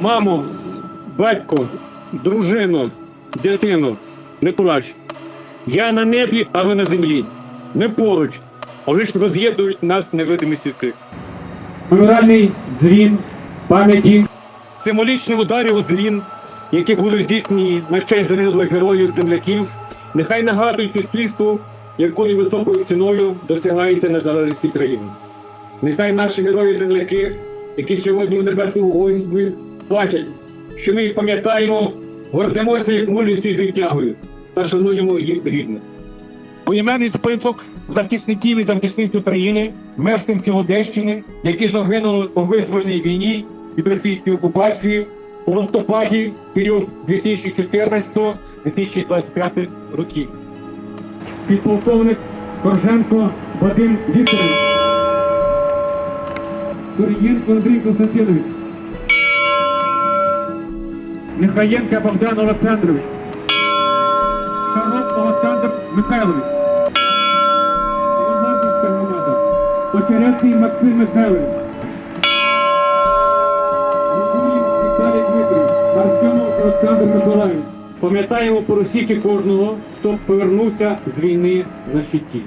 Мамо, батько, дружину, дитину, не плач. Я на небі, а ви на землі. Не поруч, а лише роз'єднують нас невидимі світи. Меморіальний дзвін пам'яті, символічний ударів у дзвін, які були здійснені на честь загиблих героїв земляків, нехай нагадують суспільству, якою високою ціною досягається незалежність країни. Нехай наші герої земляки, які сьогодні в небесному воїнстві, бачать, що ми їх пам'ятаємо, гордимося їх мужністю і звитягою та шануємо їх рідних. Поіменний список захисників і захисниць України, мешканців Одещини, які загинули у визвольній війні від російської окупації у листопаді період 2014-2025 років. Підполковник Корженко Вадим Вікторович. Турієнко Андрій Константинович. Михаєнка Богдан Олександрович. Шаров Олександр Михайлович. Ломатівська громада. Очерецький Максим Михайлович. Микулін Віталій Дмитрович. Артемов Олександр Миколаївич. Пам'ятаємо про всіх кожного, хто повернувся з війни на щиті.